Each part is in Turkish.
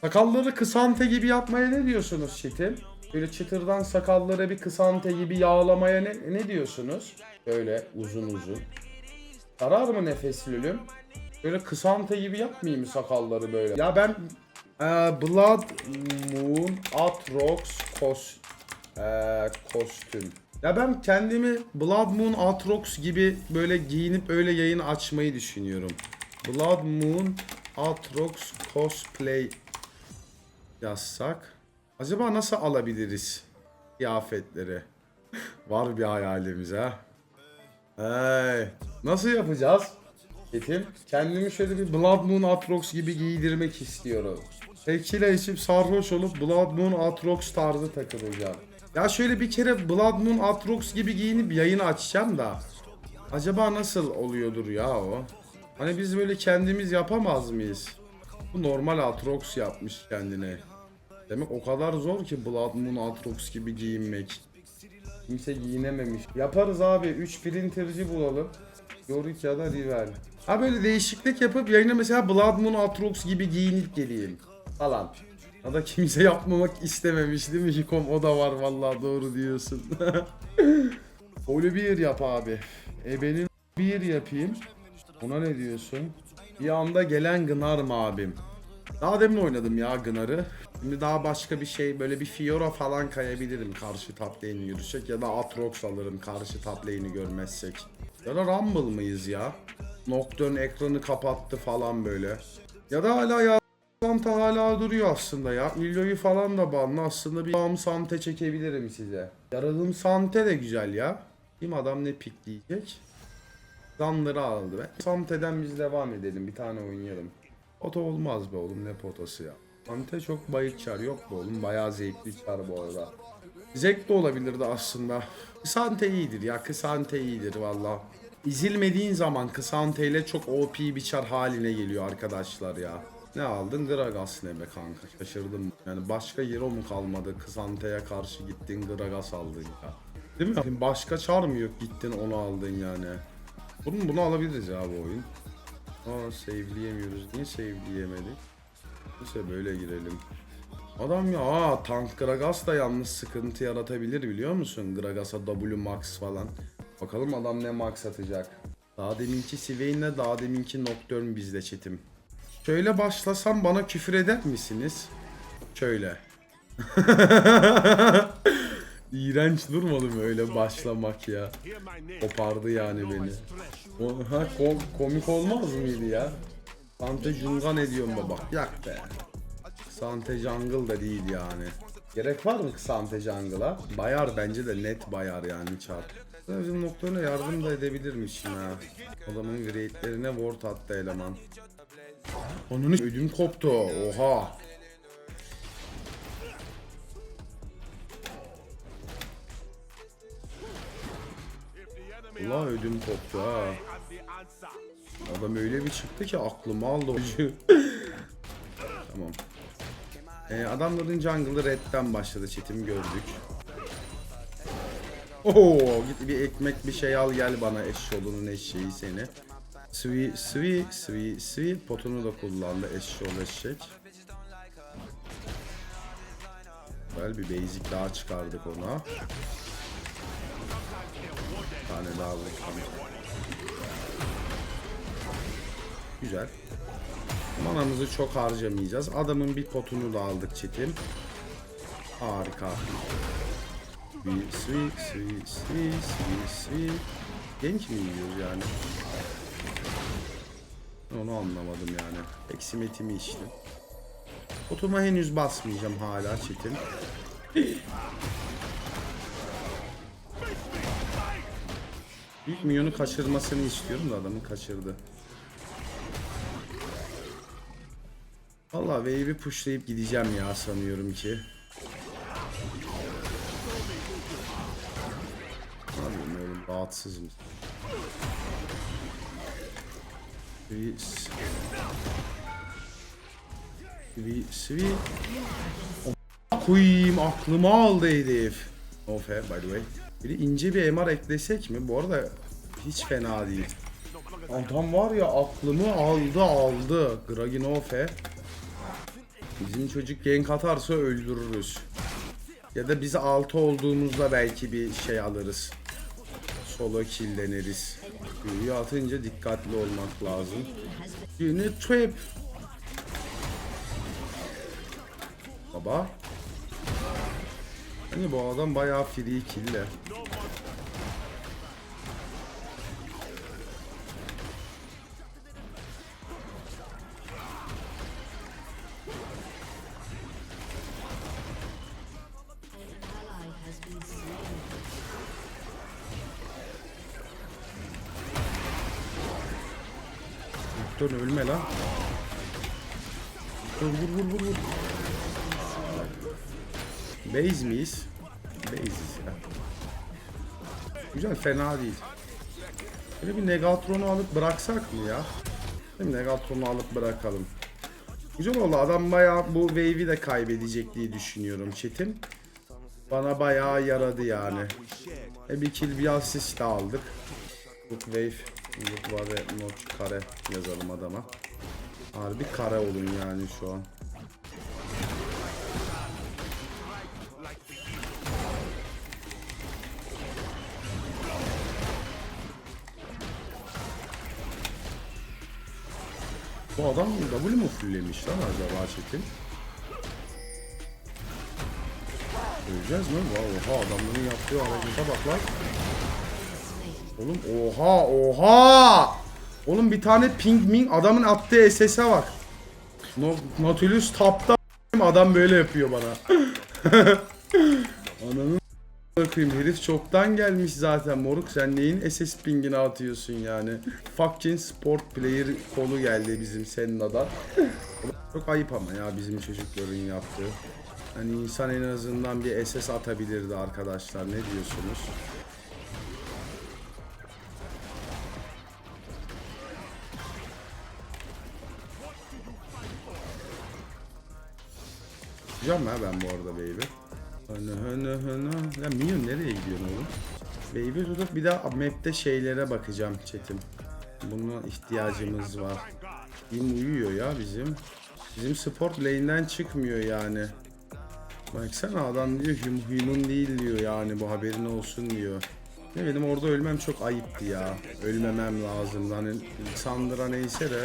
Sakalları kısante gibi yapmaya ne diyorsunuz Çetin? Böyle çıtırdan sakalları bir kısante gibi yağlamaya ne, ne diyorsunuz? Böyle uzun uzun. Sarar mı nefes? Böyle kısante gibi yapmayayım sakalları böyle? Ya ben e, Blood Moon Atrox kos, e, kostüm. Ya ben kendimi Blood Moon Atrox gibi böyle giyinip öyle yayın açmayı düşünüyorum. Blood Moon Atrox cosplay yazsak. Acaba nasıl alabiliriz kıyafetleri? Var bir hayalimiz ha. Hey, nasıl yapacağız? Yetim. Kendimi şöyle bir Blood Moon Atrox gibi giydirmek istiyorum. Tequila içip sarhoş olup Blood Moon Atrox tarzı takılacağım. Ya şöyle bir kere Blood Moon Atrox gibi giyinip yayını açacağım da. Acaba nasıl oluyordur ya o? Hani biz böyle kendimiz yapamaz mıyız? Bu normal Atrox yapmış kendine. Demek o kadar zor ki Blood Moon Atrox gibi giyinmek. Kimse giyinememiş. Yaparız abi. 3 printerci bulalım. Yorick ya da Rivel. Ha böyle değişiklik yapıp yayına mesela Blood Moon Atrox gibi giyinip geleyim. Falan. Ya da kimse yapmamak istememiş değil mi Hikom? O da var vallahi doğru diyorsun. Öyle bir yap abi. E benim bir yapayım. Ona ne diyorsun? Bir anda gelen Gınar mı abim? Daha demin oynadım ya Gınar'ı. Şimdi daha başka bir şey böyle bir Fiora falan kayabilirim karşı top lane'i yürüsek ya da Atrox alırım karşı top lane'i görmezsek. Ya da Rumble mıyız ya? Nocturne ekranı kapattı falan böyle. Ya da hala ya Santa hala duruyor aslında ya. Illo'yu falan da banlı aslında bir Bağım Sante çekebilirim size. Yaradığım Sante de güzel ya. Kim adam ne pikleyecek? Zanları aldı be. Sante'den biz devam edelim bir tane oynayalım. Pota olmaz be oğlum ne potası ya. Ante çok bayık çar yok be oğlum bayağı zevkli çar bu arada. Zek de olabilirdi aslında. Kısante iyidir ya Kısante iyidir valla. İzilmediğin zaman Kısante ile çok OP bir çar haline geliyor arkadaşlar ya. Ne aldın? Gragas ne be kanka şaşırdım. Yani başka hero mu kalmadı? Kısante'ye karşı gittin Gragas aldın ya. Değil mi? Başka çar mı yok gittin onu aldın yani. Bunu, bunu alabiliriz ya bu oyun. Aa save'leyemiyoruz. Niye save'leyemedik? Neyse böyle girelim. Adam ya aa tank Gragas da yalnız sıkıntı yaratabilir biliyor musun? Gragas'a W max falan. Bakalım adam ne max atacak. Daha deminki Swain'le daha deminki Nocturne bizde çetim. Şöyle başlasam bana küfür eder misiniz? Şöyle. İğrenç durmadı mı öyle başlamak ya? Kopardı yani beni. Ha, ko- komik olmaz mıydı ya? Sante Junga ne diyorsun baba? Yak be. Sante Jungle da değil yani. Gerek var mı Sante Jungle'a? Bayar bence de net bayar yani çarp. Bizim noktalarına yardım da edebilirmişim ha. Adamın grade'lerine ward attı eleman. Onun ödüm koptu. Oha. Allah ödüm koptu ha. Adam öyle bir çıktı ki aklımı aldı hocu. tamam. Ee, adamların jungle'ı red'den başladı çetim gördük. Oo git bir ekmek bir şey al gel bana eşşolunun eşeği seni. Svi svi svi svi potunu da kullandı eşşol eşek. Güzel bir basic daha çıkardık ona. Bir tane daha vuralım. Güzel. Manamızı çok harcamayacağız. Adamın bir potunu da aldık çetin. Harika. Sweet, sweet, sweet, sweet, sweet, sweet. Genç mi yiyoruz yani? Onu anlamadım yani. Eksimetimi içtim. Potuma henüz basmayacağım hala çetin. İlk milyonu kaçırmasını istiyorum da adamın kaçırdı. Valla wave'i pushlayıp gideceğim ya sanıyorum ki. Yapayım oğlum rahatsız mı? Sweet. Sweet. Sweet. Koyayım aklıma aldı herif. No fair by the way. Bir de ince bir MR eklesek mi? Bu arada hiç fena değil. Adam var ya aklımı aldı aldı. Graginofe. Bizim çocuk gank atarsa öldürürüz. Ya da biz 6 olduğumuzda belki bir şey alırız. Solo killleniriz. Büyüyü atınca dikkatli olmak lazım. Yine trap. Baba. Hani bu adam bayağı free kill'le. Dur ölme lan. Vur vur vur vur. Base miyiz? Base'iz ya. Güzel fena değil. Böyle bir Negatron'u alıp bıraksak mı ya? Değil? Negatron'u alıp bırakalım. Güzel oldu. Adam bayağı bu wave'i de kaybedecek diye düşünüyorum Çetin. Bana bayağı yaradı yani. E bir kill bir asist de aldık. Look wave, var ve notch kare yazalım adama. Harbi kare olun yani şu an. Bu adam W mu fulllemiş lan acaba Çetin? Öleceğiz mi? Oha adamların yaptığı harekete bak lan. Oğlum oha oha. Oğlum bir tane ping ming adamın attığı SS'e bak. No, Nautilus tapta adam böyle yapıyor bana. Ananı bakayım herif çoktan gelmiş zaten moruk sen neyin SS pingini atıyorsun yani. Fucking sport player kolu geldi bizim senin adam. Çok ayıp ama ya bizim çocukların yaptığı. Hani insan en azından bir SS atabilirdi arkadaşlar ne diyorsunuz? Yapacağım ha ben bu arada baby. Hını hını hını. Ya Minion nereye gidiyorsun oğlum? Baby tutup bir daha map'te şeylere bakacağım chatim. Buna ihtiyacımız var. Kim uyuyor ya bizim. Bizim sport lane'den çıkmıyor yani. Baksana adam diyor hum, human değil diyor yani bu haberin olsun diyor. Ne benim orada ölmem çok ayıptı ya. Ölmemem lazım. Hani Sandra neyse de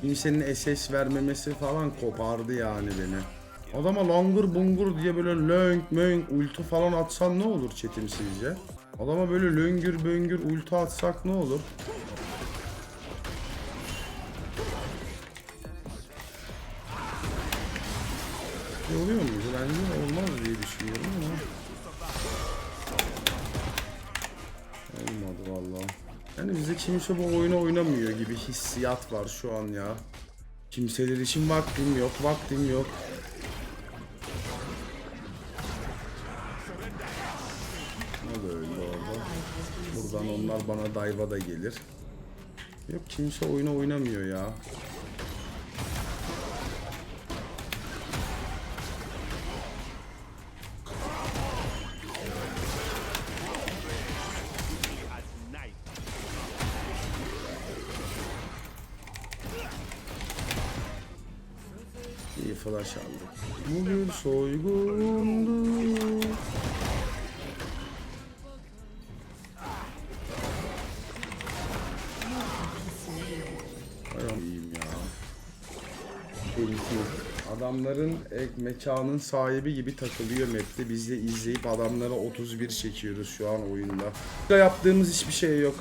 kimsenin SS vermemesi falan kopardı yani beni. Adama langur bungur diye böyle lönk mönk ulti falan atsan ne olur çetim sizce? Adama böyle löngür böngür ulti atsak ne olur? Ne oluyor mu? Bence olmaz diye düşünüyorum ama. Olmadı vallahi. Yani bize kimse bu oyunu oynamıyor gibi hissiyat var şu an ya. Kimseler için vaktim yok, vaktim yok. Buradan onlar bana dayva da gelir. Yok kimse oyunu oynamıyor ya. İyi flash aldık. Bu bir adamların mekanın sahibi gibi takılıyor map'te. Biz de izleyip adamlara 31 çekiyoruz şu an oyunda. Burada yaptığımız hiçbir şey yok.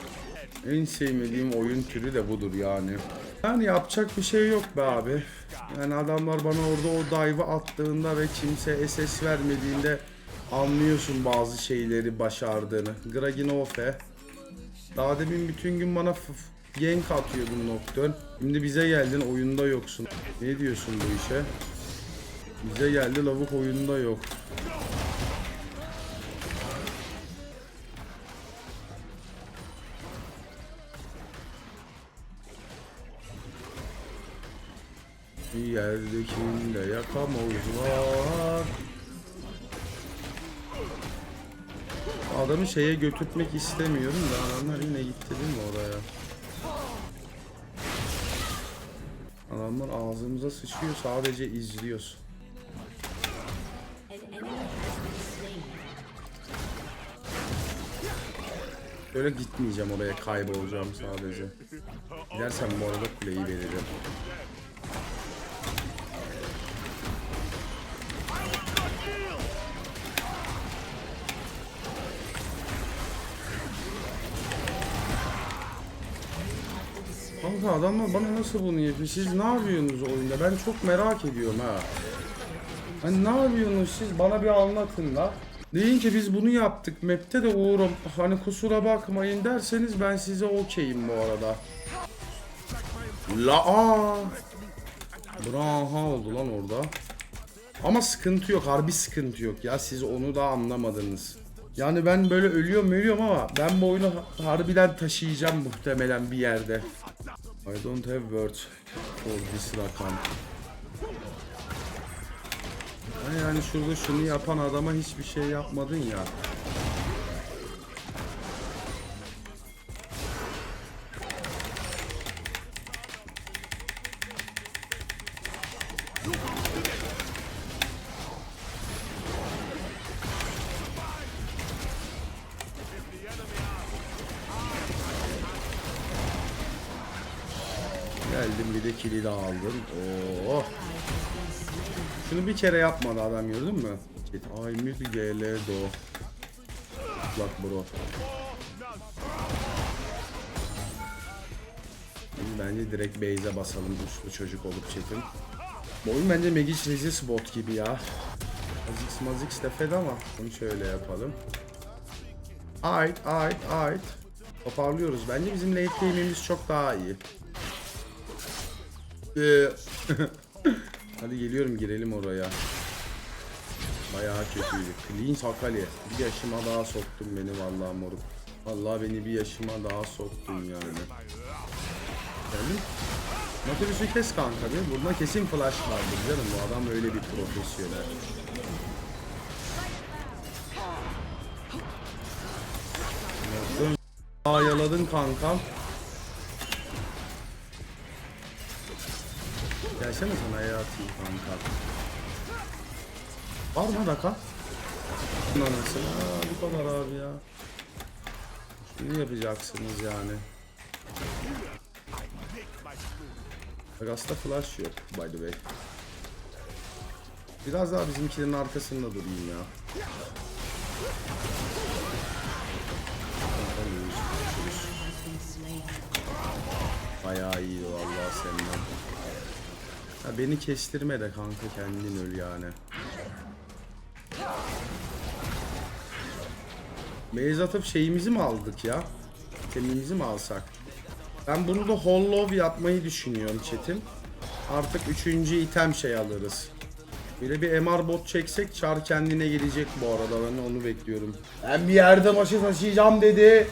En sevmediğim oyun türü de budur yani. Yani yapacak bir şey yok be abi. Yani adamlar bana orada o dive'ı attığında ve kimse SS vermediğinde anlıyorsun bazı şeyleri başardığını. Graginofe. Daha demin bütün gün bana gank atıyordun Nocturne. Şimdi bize geldin oyunda yoksun. Ne diyorsun bu işe? Bize geldi lavuk oyunda yok. Bir yerdekinde yakamoz var. Adamı şeye götürtmek istemiyorum da adamlar yine gitti değil mi oraya? Adamlar ağzımıza sıçıyor sadece izliyoruz. An enemy has been slain. Öyle gitmeyeceğim oraya kaybolacağım sadece. Gidersem bu arada kuleyi veririm. Adamlar bana nasıl bunu yapıyor? Siz ne yapıyorsunuz oyunda? Ben çok merak ediyorum ha. Hani ne yapıyorsunuz siz? Bana bir anlatın la. Deyin ki biz bunu yaptık. Map'te de Uğur'um hani kusura bakmayın derseniz ben size okeyim bu arada. La aa. Braha oldu lan orada. Ama sıkıntı yok. Harbi sıkıntı yok ya. Siz onu da anlamadınız. Yani ben böyle ölüyorum ölüyorum ama ben bu oyunu ha- harbiden taşıyacağım muhtemelen bir yerde. I don't have words for this rakam. Yani şurada şunu yapan adama hiçbir şey yapmadın ya. De kili de aldım. Oo. Şunu bir kere yapmadı adam gördün mü? Ay mid GL do. Bak bro. Bence direkt base'e basalım uçlu çocuk olup çetin. Bu bence Magic Resist bot gibi ya. Azix Mazix de fed ama bunu şöyle yapalım. Ait ait ait. Toparlıyoruz. Bence bizim late game'imiz çok daha iyi. Ee, Hadi geliyorum girelim oraya. Bayağı kötüydü. Clean Sakali. Bir yaşıma daha soktun beni vallahi moruk. Vallahi beni bir yaşıma daha soktun yani. Geldin. Natürlüsü kes kanka bir. Burada kesin flash vardır canım. Bu adam öyle bir profesyonel. Aa yaladın kankam. Gelsene sana ya atayım kanka. Var mı Raka? Anasını. Aa, bu kadar abi ya. Şunu yapacaksınız yani. Vegas'ta flash yok by the way. Biraz daha bizimkilerin arkasında durayım ya. Bayağı vallahi senden. Ha beni kestirme de kanka kendin öl yani. Beyaz atıp şeyimizi mi aldık ya? Temimizi mi alsak? Ben bunu da hollow yapmayı düşünüyorum Çetin. Artık üçüncü item şey alırız. De bir MR bot çeksek çar kendine gelecek bu arada ben onu bekliyorum. Ben bir yerde maçı taşıyacağım dedi.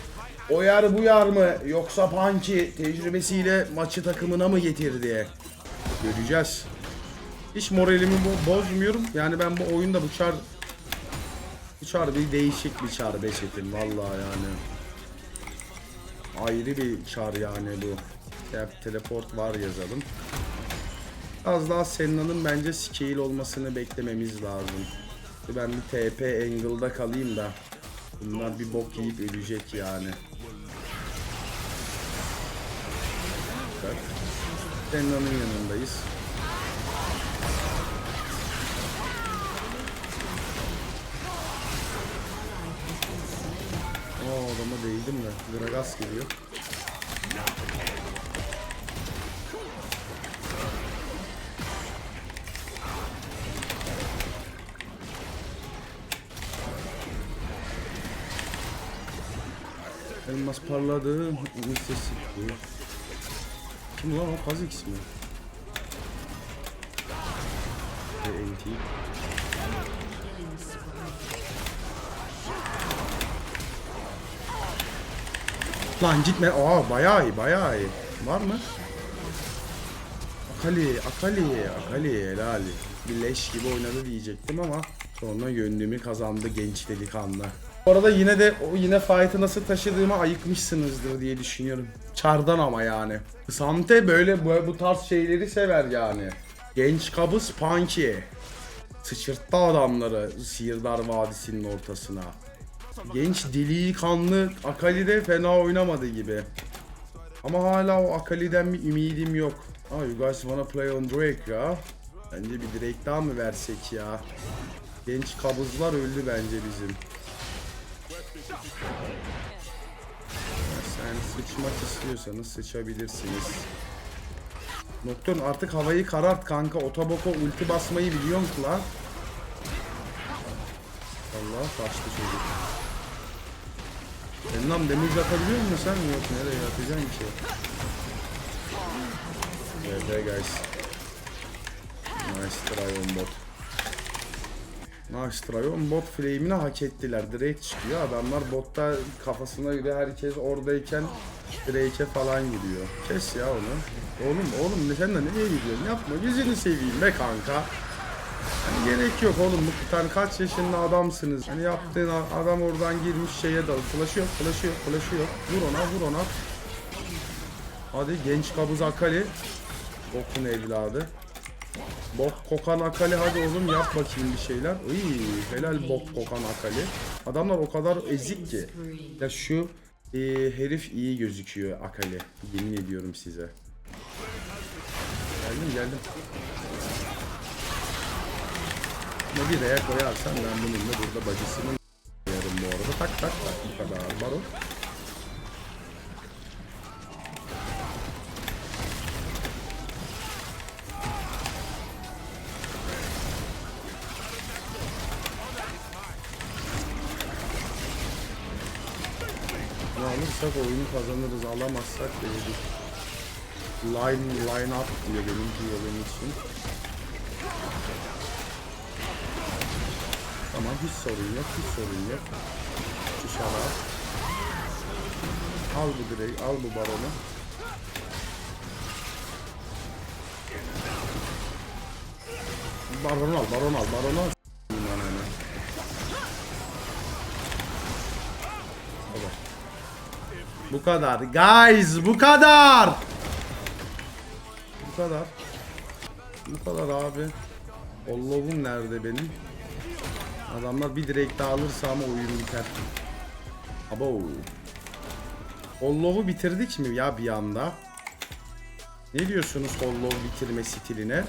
O yer bu yer mı? Yoksa Panki tecrübesiyle maçı takımına mı getirdi? Göreceğiz. Hiç moralimi bo- bozmuyorum. Yani ben bu oyunda bu çar bu çar bir değişik bir çar Beşik'in vallahi yani. Ayrı bir çar yani bu. Ya teleport var yazalım. Az daha Senna'nın bence scale olmasını beklememiz lazım. Ben bir TP angle'da kalayım da bunlar bir bok yiyip ölecek yani. Senna'nın yanındayız. Aa adama değdim de. Gragas geliyor. Elmas parladı. Mississippi. Kim lan o? Kha'Zix mi? Ve NT. Lan gitme. Aa bayağı iyi bayağı iyi. Var mı? Akali, Akali, Akali helal. Bir leş gibi oynadı diyecektim ama sonra gönlümü kazandı genç delikanlı. Bu arada yine de o yine fight'ı nasıl taşıdığımı ayıkmışsınızdır diye düşünüyorum. Çardan ama yani. Sante böyle bu, bu tarz şeyleri sever yani. Genç kabız Punky. Sıçırttı adamları Sihirdar Vadisi'nin ortasına. Genç delikanlı Akali de fena oynamadı gibi. Ama hala o Akali'den bir ümidim yok. Ah you guys wanna play on Drake ya? Bence bir Drake daha mı versek ya? Genç kabızlar öldü bence bizim. Sen sıçmak istiyorsanız sıçabilirsiniz. Nocturne artık havayı karart kanka. Otoboko ulti basmayı biliyorsun ki lan. Allah kaçtı çocuk. Enlam damage atabiliyor musun sen? Yok nereye atacaksın ki? Evet guys. Nice try on bot. Nice try bot flame'ini hak ettiler. Drake çıkıyor. Adamlar botta kafasına göre herkes oradayken Drake'e falan gidiyor. Kes ya onu. Oğlum oğlum ne sen de nereye gidiyorsun? Yapma yüzünü seveyim be kanka. Hani gerek yok oğlum bu tane kaç yaşında adamsınız. Hani yaptığın adam oradan girmiş şeye dal. Flaşı yok, flaşı yok, flaşı. Vur ona, vur ona. Hadi genç kabız Akali. Bokun evladı. Bok kokan Akali hadi oğlum yap bakayım bir şeyler. Iy, helal bok kokan Akali. Adamlar o kadar ezik ki. Ya şu e, herif iyi gözüküyor Akali. Yemin ediyorum size. Geldim geldim. Ama bir R'ye koyarsan ben bununla burada bacısının yarım bu arada. Tak tak tak bu kadar. Baro. Ne alırsak oyunu kazanırız. Alamazsak dedik. Line, line up diyor benimki yolun için. Tamam hiç sorun yok, hiç sorun yok. Şu. Al bu direği, al bu baronu. Baronu al, baronu al, baronu al. Bu kadar. Guys, bu kadar. Bu kadar. Bu kadar abi. Allah'ım nerede benim? Adamlar bir direkt daha alırsa ama oyun biter. Abo. Hollow'u bitirdik mi ya bir anda? Ne diyorsunuz Hollow bitirme stiline?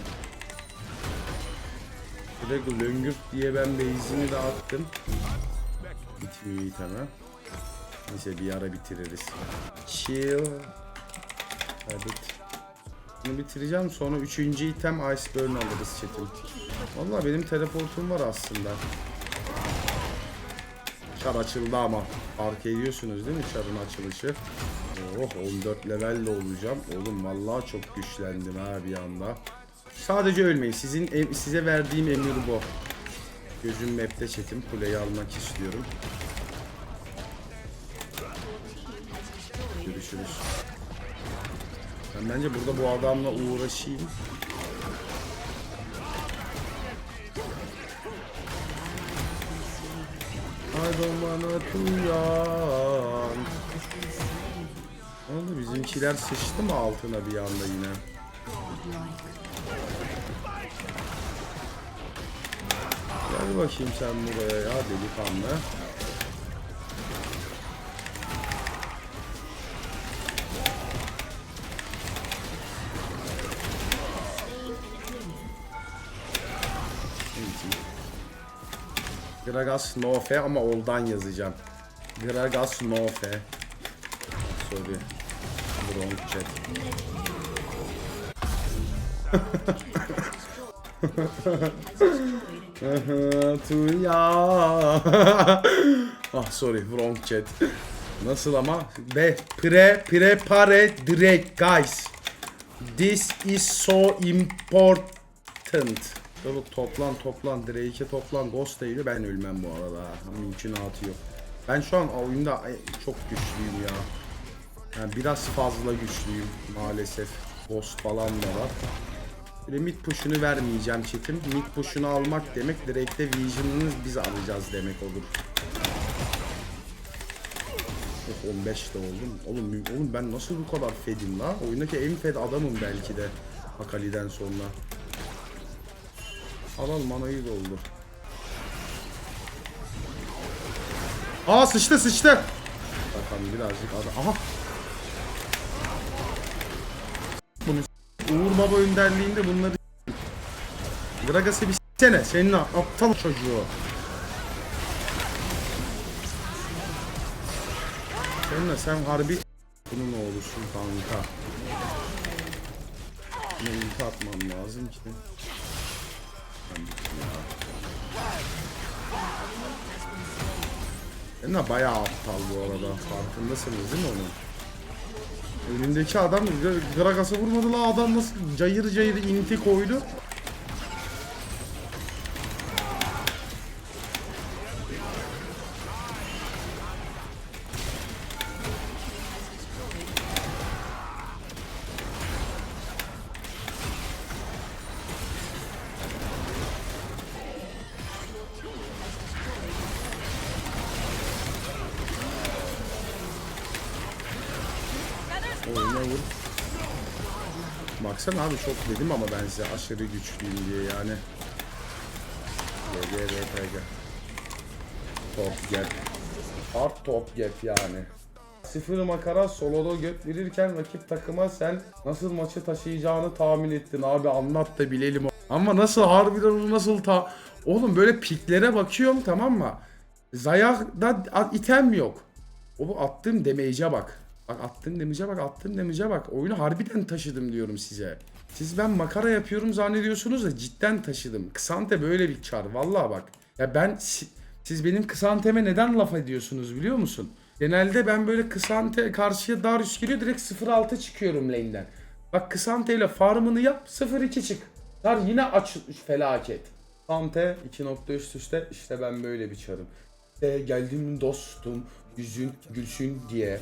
Direkt löngürt diye ben base'ini de attım. Bitmiyor item'e. Neyse bir ara bitiririz. Chill. Hadi. Bunu bitireceğim sonra üçüncü item Iceburn alırız chatim. Valla benim teleportum var aslında. Çar açıldı ama. Fark ediyorsunuz değil mi çarın açılışı? Oh 14 levelle olacağım. Oğlum vallahi çok güçlendim ha bir anda. Sadece ölmeyin. Sizin size verdiğim emir bu. Gözüm map'te çetim. Kuleyi almak istiyorum. Görüşürüz. Ben bence burada bu adamla uğraşayım. I don't wanna to yawn. Ne oldu bizimkiler sıçtı mı altına bir anda yine? Gel bakayım sen buraya ya delikanlı. Gragas Nofe ama oldan yazacağım. Gragas Nofe. Sorry. Wrong chat. to ya. ah sorry wrong chat. Nasıl ama? Be pre prepare direct guys. This is so important. Çabuk toplan toplan Drake'e toplan Ghost değil ben ölmem bu arada. Mümkünatı yok. Ben şu an oyunda çok güçlüyüm ya. Yani biraz fazla güçlüyüm maalesef. Ghost falan da var. Böyle mid push'unu vermeyeceğim çetim. Mid push'unu almak demek direkte vision'ını biz alacağız demek olur. Yok 15 de oldum. Oğlum, oğlum ben nasıl bu kadar fedim la? Oyundaki en fed adamım belki de. Akali'den sonra. Al al manayı doldur. Aa sıçtı sıçtı. Bakalım birazcık adam. Aha. Bunu Uğur Baba önderliğinde bunları Gragas'ı bir s**sene senin aptal çocuğu. Seninle sen harbi bunun oğlusun kanka. Ne ulti atmam lazım ki. Seninle bayağı aptal bu arada. Farkındasınız değil mi onun? Önündeki adam Gra- Gragas'a vurmadı la adam nasıl cayır cayır inti koydu. Oyuna. Baksana abi çok dedim ama ben size aşırı güçlüyüm diye yani. GGRPG. Top gap. Hard top gap yani. Sıfır makara soloda göt verirken rakip takıma sen nasıl maçı taşıyacağını tahmin ettin abi anlat da bilelim. Ama nasıl harbiden onu nasıl ta... Oğlum böyle piklere bakıyorum tamam mı? Zayak'da a- item yok. O bu attığım damage'e bak. Bak attığım damage'e bak, attığım damage'e bak. Oyunu harbiden taşıdım diyorum size. Siz ben makara yapıyorum zannediyorsunuz da cidden taşıdım. Kısante böyle bir çar. Vallahi bak. Ya ben si- siz benim Kısanteme neden laf ediyorsunuz biliyor musun? Genelde ben böyle Kısante karşıya Darius geliyor direkt 0-6 çıkıyorum lane'den. Bak Kısante ile farmını yap 0-2 çık. Çar yine aç felaket. Kısante 2 nokta üst üste işte ben böyle bir çarım. İşte geldim dostum yüzün gülsün diye.